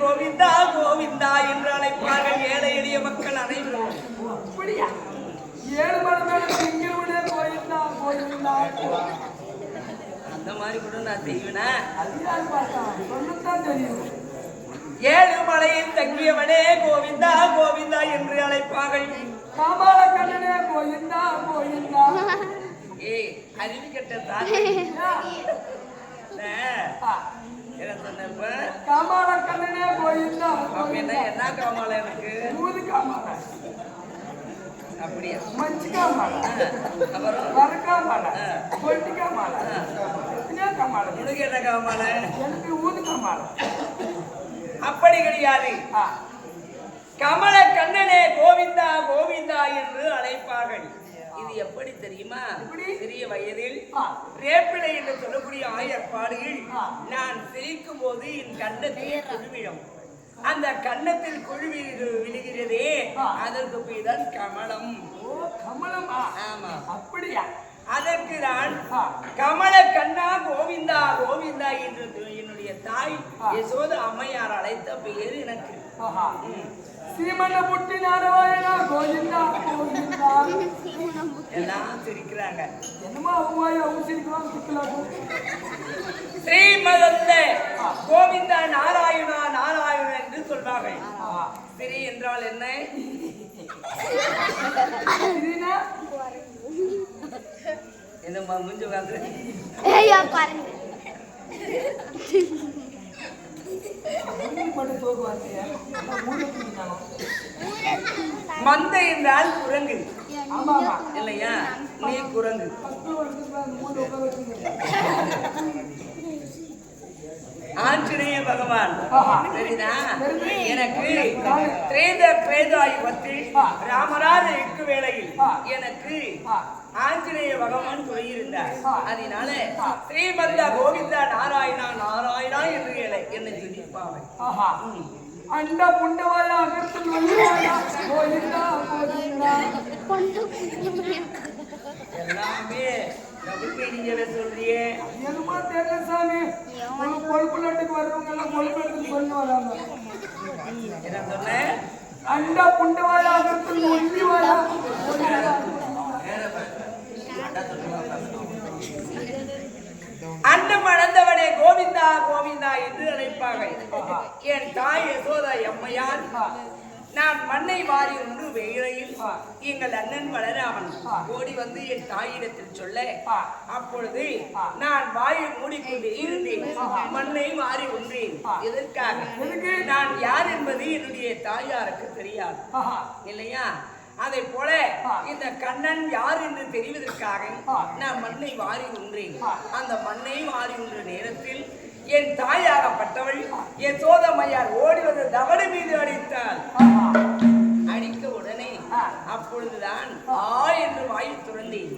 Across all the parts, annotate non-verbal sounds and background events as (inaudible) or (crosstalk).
கோவிந்தா கோவிந்தா என்று அழைப்பார்கள் ஏழை எளிய மக்கள் அனைவரும். அப்படியா? ஏழு மணி கோயிந்தா கோயிந்தா அந்த மாதிரி கூட நான் செய்வேனா? சொல்லத்தான் தெரியும். ஏழு மலையில் தங்கியவனே கோவிந்தா கோவிந்தா என்று அழைப்பார்கள். காமால கண்ணனே கோயிந்தா கோயிந்தா ஏய் அறிவி கட்ட தாத்தா என்ன சொன்னப்ப? காமால கண்ணனே அப்ப என்ன என்ன காமால எனக்கு மூது காமால அப்படியா? மஞ்சிக்கா மாலை அப்புறம்? வரக்கா மாலை. பொட்டிக்கா மாலை தினாக்கா மாலை உனக்கு என்ன காமால எனக்கு ஊதுக்கா மாலை அப்படி கிடையாது. கமல கண்ணனே கோவிந்தா கோவிந்தா என்று அழைப்பார்கள். இது எப்படி தெரியுமா? சிறிய வயதில் ஆ. ரேப்பிலை என்று சொல்லக்கூடிய ஆயர்பாடியில் ஆ. நான் சிரிக்கும் போது என் கண்ணத்தில் குழுவிடும் அந்த கன்னத்தில் குழி விழு- விழுகிறதே. அதற்கு தான் கமலம் ஓ கமலமா ஆமா அப்படியா அதற்கு நான். கமல கண்ணா கோவிந்தா கோவிந்தா என்று என்னுடைய தாய். யசோத அம்மையார் அழைத்த பெயர் எனக்கு. சீமன புட்டி நாராயணா கோவிந்தா கோவிந்தா. எல்லாம் சிரிக்கிறாங்க. என்னமா அவங்க வாய் அவங்க சிரிக்கிறாங்க சிக்கலாம் ஸ்ரீமதந்த கோவிந்தா நாராயணா நாராயணன் என்று சொல்வார்கள் ஆஹா. ஸ்ரீ என்றால் என்ன? சரினா? என்ன ம- முஞ்சு ஐயா பாருங்க மட்டும் தோக்கு வார்த்தைய மூணு பிடிக்கணும் மந்த என்றால் குரங்கு. இல்லையா? நீ குரங்கு. (laughs) (laughs) ஆஞ்சநேய பகவான். சரிதா. எனக்கு திரேத பிரேதாயுகத்தில் ராமராஜ இக்கு வேளையில். எனக்கு. ஆஞ்சநேய பகவான் துணையிருந்தார் ஆ. அதனால ஸ்ரீமந்த கோவிந்தா நாராயணா நாராயணா என்று என்னை- ஆஹா அண்ட புண்டவாயா அகத்தில் கோவிந்தா கோவிந்தா எல்லாமே டபுள் மீனிங்ல சொல்றியே என்னமா தெரியல சாமி. ஒரு கொழுப்பு நாட்டுக்கு வர்றவங்க எல்லாம் கொழுப்பு எடுத்து சொல்லி வராங்க. என்ன அண்ட வந்துவாயா அண்டம் அளந்தவனே கோவிந்தா கோவிந்தா என்று அழைப்பார்கள் என் தாய் யசோதா எம்மையார் நான் மண்ணை வாரி ஒன்று வெயிலையில் எங்கள் அண்ணன் பலராமன் ஓடி வந்து என் தாயிடத்தில் சொல்ல அப்பொழுது நான் வாயை மூடிக்கொண்டு இருந்தேன். மண்ணை வாரி ஒன்றேன் எதற்காக? நான் யார் என்பது என்னுடைய தாயாருக்கு தெரியாது. இல்லையா? அதை போல இந்த கண்ணன் யார் என்று தெரிவதற்காக நான் மண்ணை வாரி உன்றேன். அந்த மண்ணை வாரி உன்ற நேரத்தில் என் தாயாகப்பட்டவள் என் சோதமையார் ஓடி வந்து தவடு மீது அடித்தாள் அடிக்க உடனே அப்பொழுதுதான் ஆ என்று வாயில் துறந்தேன்.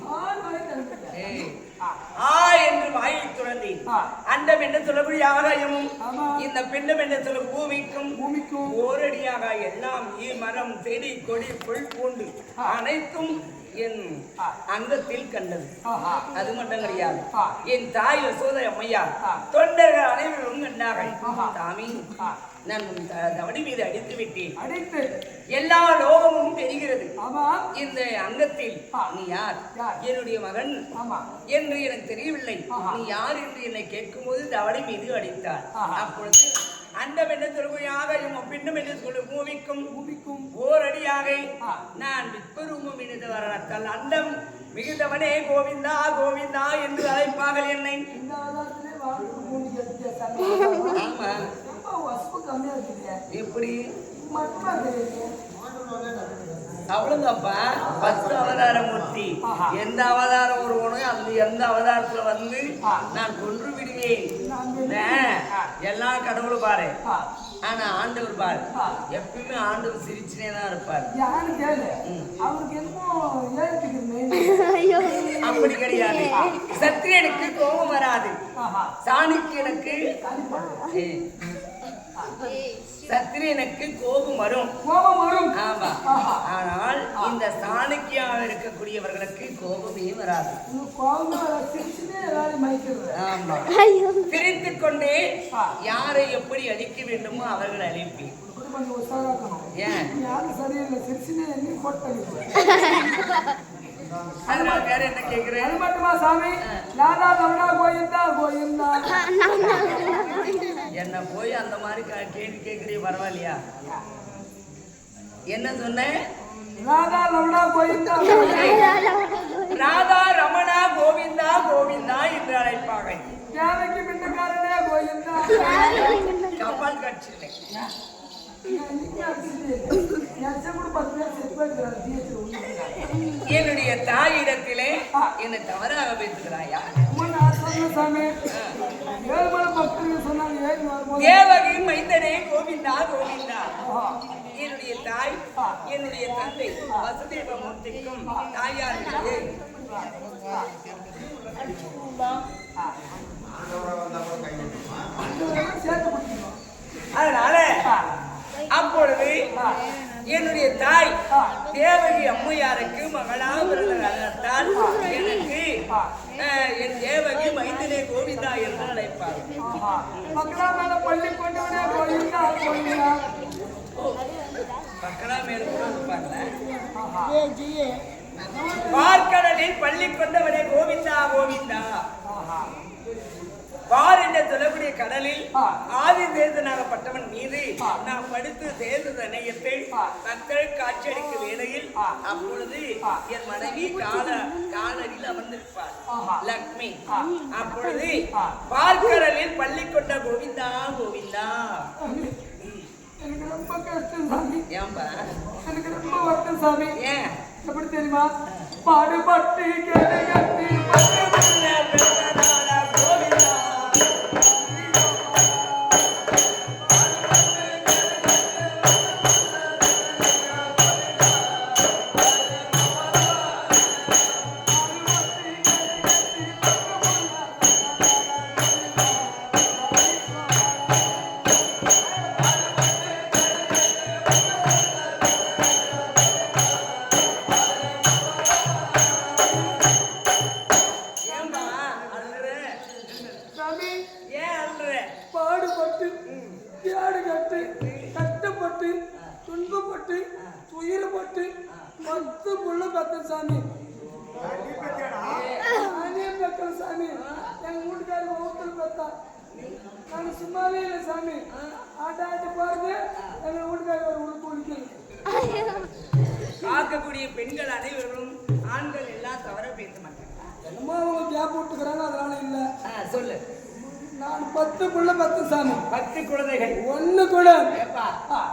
ஆ என்று வாயில் துறந்தேன். அண்டம் என்று சொல்லக்கூடிய ஆகாயமும். இந்த பிண்டம் என்று சொல்ல பூமிக்கும். பூமிக்கும். ஓரடியாக எல்லாம் ஈ மரம் செடி கொடி புல் பூண்டு அனைத்தும் என் அங்கத்தில் கண்டது. அது மட்டும் கிடையாது. என் தாய் யசோதை அம்மையா. தொண்டர்கள் அனைவரும் கண்டார்கள். ஆ. நான் தவடி மீது அடித்து விட்டேன். அடித்து. எல்லா லோகமும் தெரிகிறது. இந்த அங்கத்தில். நீ யார்? என்னுடைய மகன். என்று எனக்கு தெரியவில்லை. நீ யார்? என்று என்னை கேட்கும்போது தவளை மீது அடித்தார். அப்பொழுது அண்டம் என்று சொல்லுகையாக பின்னம் என்று சொல்லு. பூமிக்கும் பூமிக்கும் ஓரடியாக. நான் விஸ்வரூபம் இணைந்து வரத்தால் அண்டம் மிகுந்தவனே கோவிந்தா கோவிந்தா என்று அழைப்பார்கள் என்னை. எப்படி? அவ்வளவுதான்ப்பா. பத்து அவதார மூர்த்தி. எந்த அவதாரம் வருவனோ அந்த எந்த அவதாரத்துல வந்து. நான் கொன்று விடுவேன். எல்லா கடவுளும் பாரு. ஆனா ஆண்டவர் பாரு. எப்பயுமே ஆண்டவர் சிரிச்சுனே தான் இருப்பார். அப்படி கிடையாது. சத்திரியனுக்கு கோபம் வராது. சரிப்பா. ஏ, சத்திரியனுக்கு கோபம் வரும். கோபம் வரும். ஆமா. ஆனால் இந்த சாணக்கியாக இருக்கக்கூடியவர்களுக்கு கோபமே வராது. ஆமா. கொண்டே. யாரை எப்படி அழிக்க வேண்டுமோ அவர்கள் அழிப்பேன். ஏன்? யாரும் சரியில்லை சிரிச்சுனே எங்கேயும் போட்டு அதனால வேற என்ன கேக்குறேன்? அது மட்டுமா சாமி? நாதா தமிழா கோயிந்தா கோயிந்தா என்ன போய் அந்த மாதிரி கேள்வி கேட்குறீ பரவாயில்லையா? என்ன சொன்னேன்? ராதா கோயிந்தா கோயிந்தா. ராதா ரமணா கோவிந்தா கோவிந்தா என்று அழைப்பாங்க தேவைக்கு மிண்டக்காரனே கோயிந்தா கப்பல் கட்சியில. என்னுடைய தாயிடத்திலே என்னை தவறாக பேசுகிறாயா தேவகி மைந்தனே கோவிந்தா கோவிந்தா. என்னுடைய தாய் என்னுடைய தந்தை வசுதேவ மூர்த்திக்கும் தாயாருக்கு அதனால அப்பொழுது என்னுடைய தாய் தேவகி அம்மையாருக்கு மகளாக பிறந்த எனக்கு என் தேவகி மைந்தனே கோவிந்தா என்று அழைப்பார் பள்ளி கொண்டவனே பக்கரா மேல கூட இருப்பாங்க பார்க்கடலில் பள்ளி கொண்டவனே கோவிந்தா கோவிந்தா. பார் என்ற சொல்லக்கூடிய கடலில் ஆதி தேர்தனாகப்பட்டவன் மீது நான் படுத்து தேர்ந்த தனையத்தை மக்கள் காட்சியளிக்க வேளையில் அப்பொழுது என் மனைவி கால காலடியில் அமர்ந்திருப்பார் லக்ஷ்மி. அப்பொழுது பார்க்கடலில் பள்ளி கொண்ட கோவிந்தா கோவிந்தா. எனக்கு ரொம்ப கஷ்டம் சாமி. ஏன்பா? எனக்கு ரொம்ப வருத்தம் சாமி. ஏன்? எப்படி தெரியுமா? பாடுபட்டு கேட்டு கட்டி ஏன்பா Yeah. குழந்தைகள் ஒண்ணு கூட.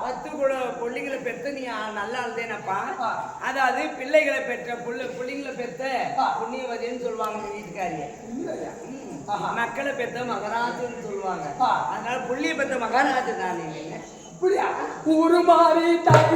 பத்து குழ பிள்ளைங்களை பெற்ற நீ நல்லா இருந்தேனப்பா. அதாவது பிள்ளைகளை பெற்ற புள்ள பிள்ளைங்களை பெற்ற புண்ணியவதின்னு சொல்லுவாங்க வீட்டுக்காரிய. மக்களை பெற்ற மகராஜன்னு சொல்லுவாங்க. அதனால புள்ளிய பெற்ற மகாராஜன் நான் இல்லைங்க. அப்படியா? ஒரு மாறி தாய்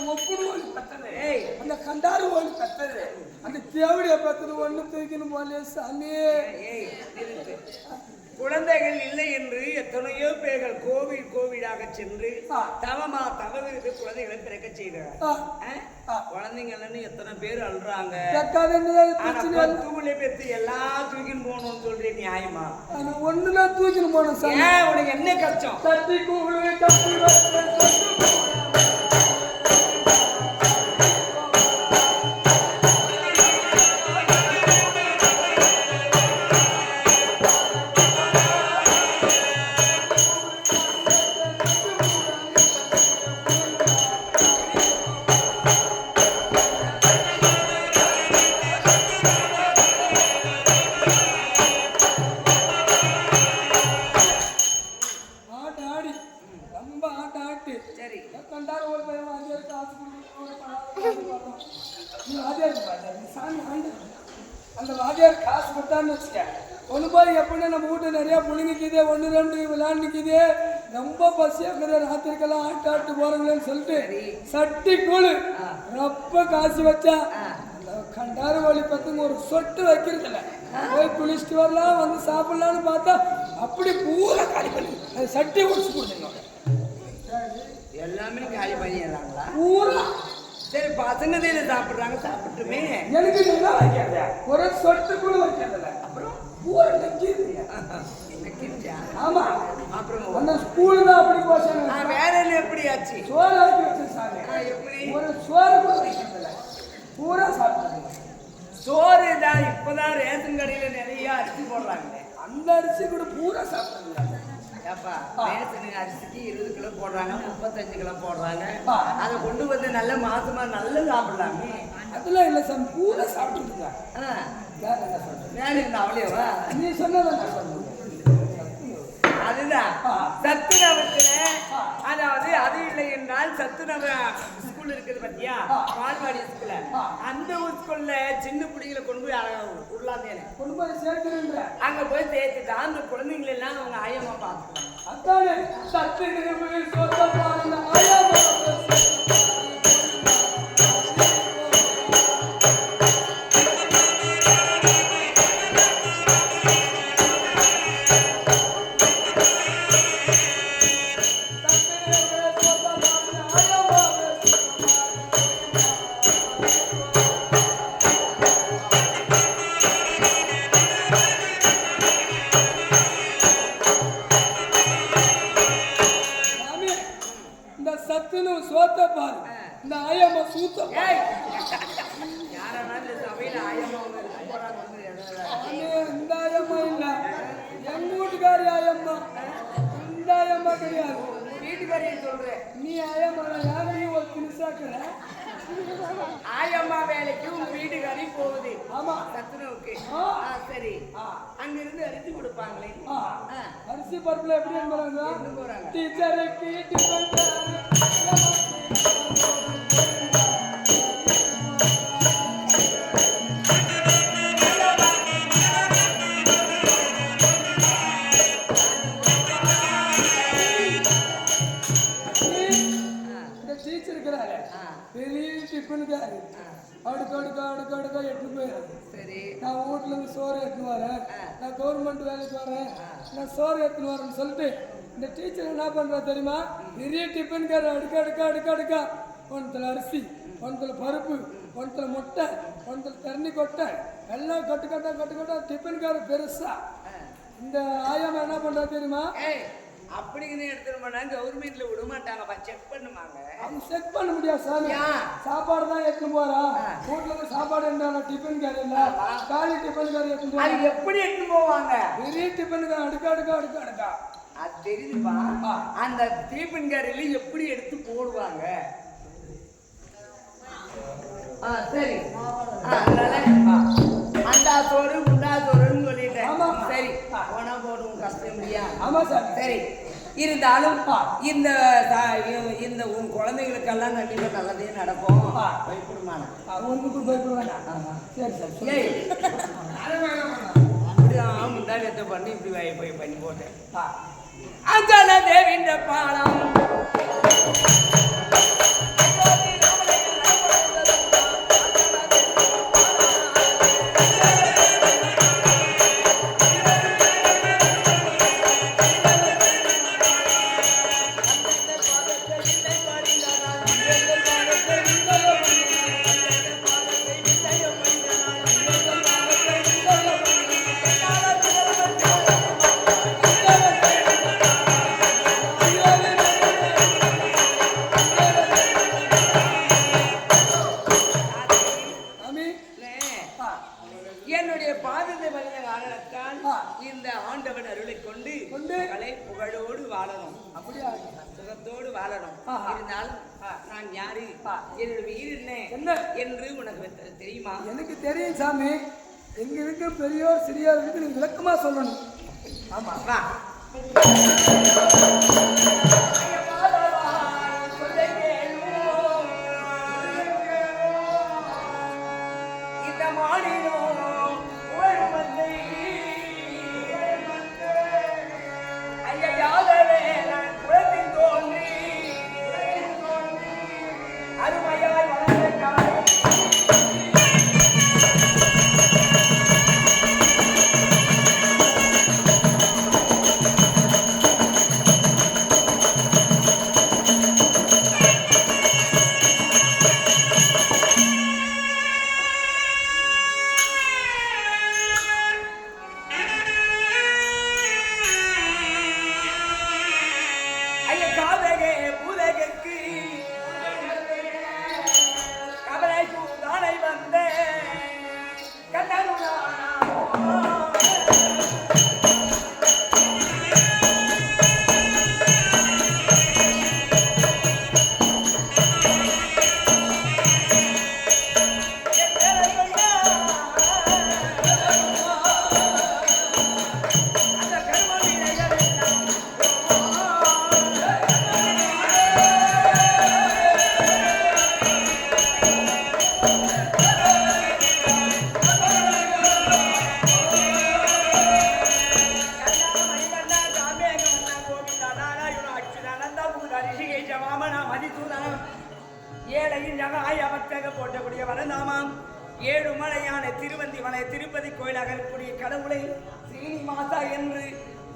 தூக்கின்னு போல அந்த ஒப்புடு ஓலி அந்த கண்டாரு ஓலி கத்தது பத்தது ஒண்ணு தூக்கின்னு போல சாமி குழந்தைகள் இல்லை என்று எத்தனையோ பேர்கள் கோவில் கோவிலாக சென்று. தவமா தவவிருந்து குழந்தைகளை பிறக்க செய்தார் குழந்தைங்கள்னு எத்தனை பேர் அழுறாங்க? இல்லை. பத்து எல்லாம் தூக்கின்னு போகணும்னு சொல்றேன் நியாயமா? ஆனா ஒண்ணு நான் தூக்கின்னு சாமி. ஏன் உனக்கு என்ன கஷ்டம்? தட்டி கூழு சட்டி கூழு ரொம்ப காசு வச்சா கண்டாரு வழி பத்துங்க ஒரு சொட்டு வைக்கிறதில்ல போய் குளிச்சுட்டு வரலாம் வந்து சாப்பிடலாம்னு பார்த்தா அப்படி பூரா காலி பண்ணி அது சட்டி குடிச்சு கொடுத்துருங்க எல்லாமே காலி பண்ணிடுறாங்களா பூரா சரி பசங்க தானே சாப்பிடுறாங்க சாப்பிட்டுமே எனக்கு என்ன வைக்காத ஒரு சொட்டு கூட வைக்கிறதில்ல அப்புறம் பூரா நெக்கிது வைக்கிச்சா? ஆமா அப்புறம் அந்த ஸ்கூல் தான் அப்படி போச்சாங்க வேற என்ன எப்படி ஆச்சு? சோறு ஆக்கி ஆ, எப்படி? ஒரு சோறு பூரா சாப்பிடுறது சோறு தான் இப்பதான் ரேஷன் கடையில நிறைய அரிசி போடுறாங்களே. அந்த அரிசி கூட பூரா சாப்பிடுறது ஏப்பா ரேஷனுக்கு அரிசிக்கு இருபது கிலோ போடுறாங்க முப்பத்தஞ்சு கிலோ போடுறாங்க. அதை கொண்டு வந்து நல்ல மாசமா நல்லா சாப்பிடலாமே. அதெல்லாம் இல்லை சாமி பூரா சாப்பிட்டுருங்க ஆ, வேற என்ன சொல்றது வேற என்ன அவளையவா நீ சொன்னதை நான் சொல்றேன் அதுதான் ஆ. சத்துணவத்துல அதாவது அது இல்லை என்றால் சத்துணவ ஸ்கூல் இருக்குது பாத்தியா. பால்வாடி ஸ்கூல்ல. அந்த ஸ்கூல்ல சின்ன பிள்ளைங்களை கொண்டு போய் உள்ளாந்தேனே கொண்டு போய் சேர்த்துருன்ற அங்க போய் சேர்த்துட்டா அந்த குழந்தைங்களை எல்லாம் அவங்க ஆயமா பார்த்துக்குவாங்க அதானே சத்து இந்த ஆயமா. சாமி, இந்த ஆயம்மா இல்ல? எங்க வீட்டுக்காரி ஆயம்மா. இந்த ஆயம்மா கிடையாது. வீட்டுக்காரியை சொல்றேன் நீ ஆயம்மா யாரையும் ஒரு திணிசாக்குற ஆயம்மா வேலைக்கு உங்க வீட்டுக்காரி போகுது. ஆமா. சத்துணவுக்கு. சரி. ஆ. அங்க இருந்து அரிசி கொடுப்பாங்களே. அரிசி பருப்புல எப்படி போறாங்க போறாங்க? டீச்சருக்கு டிஃபன் டிஃபனுக்காரு அடுக்கு அடுக்கு அடுக்கு அடுக்கா போயிடுறது சரி. நான் வீட்ல இருந்து சோறு எடுத்துன்னு வரேன் நான் கவர்மெண்ட் வேலைக்கு வரேன் நான் சோறு எடுத்துன்னு வரேன்னு சொல்லிட்டு இந்த டீச்சர் என்ன பண்றா தெரியுமா பெரிய டிஃபன்கார அடுக்க அடுக்க அடுக்க அடுக்கா ஒன்றத்துல அரிசி ஒன்றத்துல பருப்பு ஒன்றத்துல முட்டை ஒன்றத்துல தண்ணி கொட்டை எல்லாம் கட்டு கட்டா கட்டு கட்டா பெருசா இந்த ஆயாமா என்ன பண்றா தெரியுமா ஏய் அப்படிங்கன்னு எடுத்துட்டு போனா கவர்மெண்ட்ல விட மாட்டாங்கப்பா செக் பண்ணுவாங்க அவங்க செக் பண்ண முடியாது சாமி? சாப்பாடு தான் எடுத்துன்னு போறா. இருந்து சாப்பாடு என்ன டிஃபன் கார் இல்ல காலி டிஃபன் கார் எடுத்துன்னு போறா. அது எப்படி எடுத்துட்டு போவாங்க? பெரிய டிஃபன் கார் அடுக்க அடுக்க அடுக்க அடுக்கா. அது தெரியுதுப்பா. அந்த தீபன் கரையில எப்படி எடுத்து போடுவாங்க? ஆ சரி. அதனால அண்டா சோறு குண்டா சோறுன்னு சொல்லிட்டேன் ஆமா. சரி போனா போடும் கஷ்டம் இல்லையா? ஆமா சாமி. சரி. இருந்தாலும் இந்த இந்த உன் குழந்தைகளுக்கெல்லாம் கண்டிப்பா நல்லதே நடக்கும். பயப்படுமான ஒன்றுக்கு பயப்பட வேண்டாம் சரி சரி அப்படிதான் முந்தானத்தை பண்ணி இப்படி போய் பண்ணி போட்டேன். அஞ்சல தேவின்ற பாலம். என்னுடைய பாதத்தை வந்த காரணத்தால். இந்த ஆண்டவன் அருளை கொண்டு கலை புகழோடு வாழணும் அப்படியா சுகத்தோடு வாழணும். இருந்தாலும் நான் யாரு என்னோட வீடு என்ன? என்று உனக்கு தெரியுமா? எனக்கு தெரியும் சாமி. எங்க இருக்க பெரியோர் சிறியோர் இருக்கு நீங்க விளக்கமா சொல்லணும். ஆமா. வா.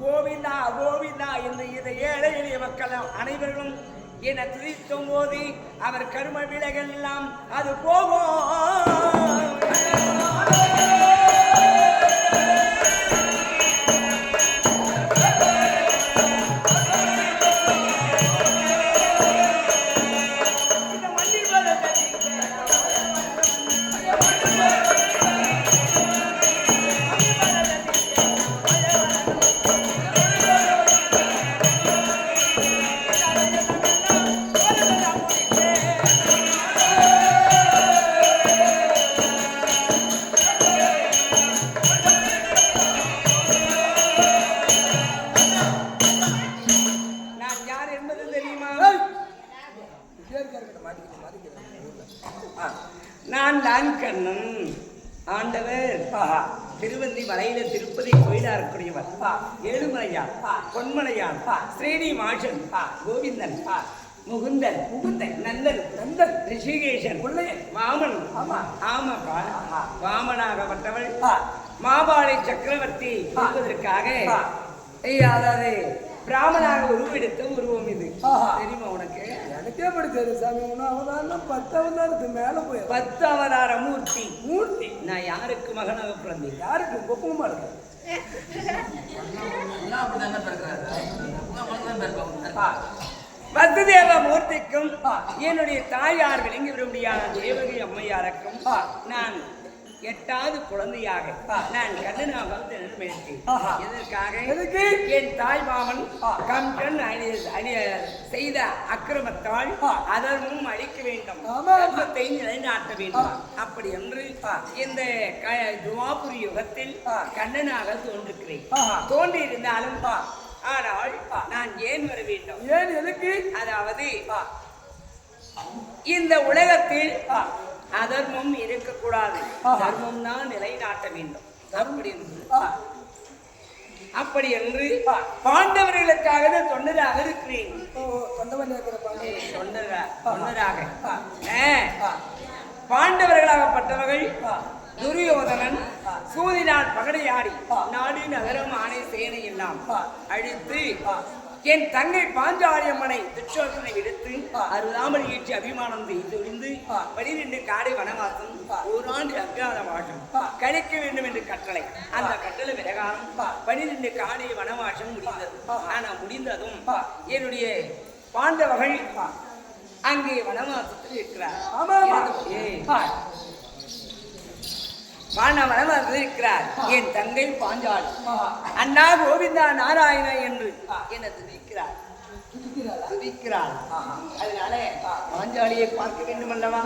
கோவிந்தா கோவிந்தா என்று இதை ஏழை எளிய மக்கள் அனைவர்களும் என துதித்தும் போது அவர் கரும விலைகள் எல்லாம் அது போகும். நான் யார் என்பது தெரியுமா? நான் தான் கண்ணன் ஆண்டவர். திருவந்தி மலையில திருப்பதி கோயிலா இருக்கக்கூடியவர் ஏழுமலையான் பொன்மலையான் ஸ்ரீனிவாசன். கோவிந்தன். முகுந்தன். முகுந்தன் நந்தன் நந்தன் ரிஷிகேசன் பிள்ளையன் வாமன் ஆமா. ஆமாப்பா. வாமனாகப்பட்டவள் மாபாளை சக்கரவர்த்தி என்பதற்காக அதாவது பிராமணாக உருவெடுத்த உருவம் இது. தெரியுமா உனக்கு? எனக்கே படி தெரியும் சாமி அவதாரம் பத்து அவதாரத்துக்கு மேல போய் பத்து அவதார மூர்த்தி. மூர்த்தி? நான் யாருக்கு மகனாக பிறந்தேன்? யாருக்கு? கொப்பமா இருக்கு. வசுதேவ மூர்த்திக்கும் என்னுடைய தாயார் விளங்கி விரும்பியான தேவகி அம்மையாருக்கும் நான் எட்டாவது குழந்தையாக. நான் கண்ணனாக வந்து. எதற்காக? எதுக்கு? என் தாய் மாமன் கம்சன் அணி- அணி- செய்த அக்கிரமத்தால் அதர்மம் அழிக்க வேண்டும். தர்மத்தை நிலைநாட்ட வேண்டும். அப்படி என்று இந்த துவாபுரி யுகத்தில் கண்ணனாக தோன்றுகிறேன். ஆஹா. தோன்றி இருந்தாலும் ஆனால் நான் ஏன் வர வேண்டும்? ஏன் எதுக்கு? அதாவது இந்த உலகத்தில் அதர்மம் இருக்கக்கூடாது. தர்மம் தான் நிலைநாட்ட வேண்டும். அப்படி என்று. அப்படி என்று பாண்டவர்களுக்காக தொண்டராக இருக்கிறேன். தொண்டராக. பாண்டவர்களாகப்பட்டவர்கள் துரியோதனன் சூதினால் பகடையாடி நாடு நகரம் ஆணை சேனை எல்லாம் அழித்து என் தங்கை பாஞ்சாலியம்மனை துச்சோதனை விடுத்து அருளாமல் ஈற்றி அபிமானம் செய்து ஒழிந்து பனிரெண்டு காடை வனவாசம் ஓராண்டு அஜாத வாசம் கழிக்க வேண்டும் என்று கட்டளை அந்த கட்டளை பிரகாரம் பனிரெண்டு காடை வனவாசம் முடிந்தது ஆனா முடிந்ததும் என்னுடைய பாண்டவர்கள் அங்கே வனவாசத்தில் இருக்கிறார். வனவாசத்தில் இருக்கிறார் என் தங்கை பாஞ்சாலி. அண்ணா கோவிந்தா நாராயண என்று என்னை துதிக்கிறார். துதிக்கிறாளா? அதனால பாஞ்சாலியை பார்க்க வேண்டும் அல்லவா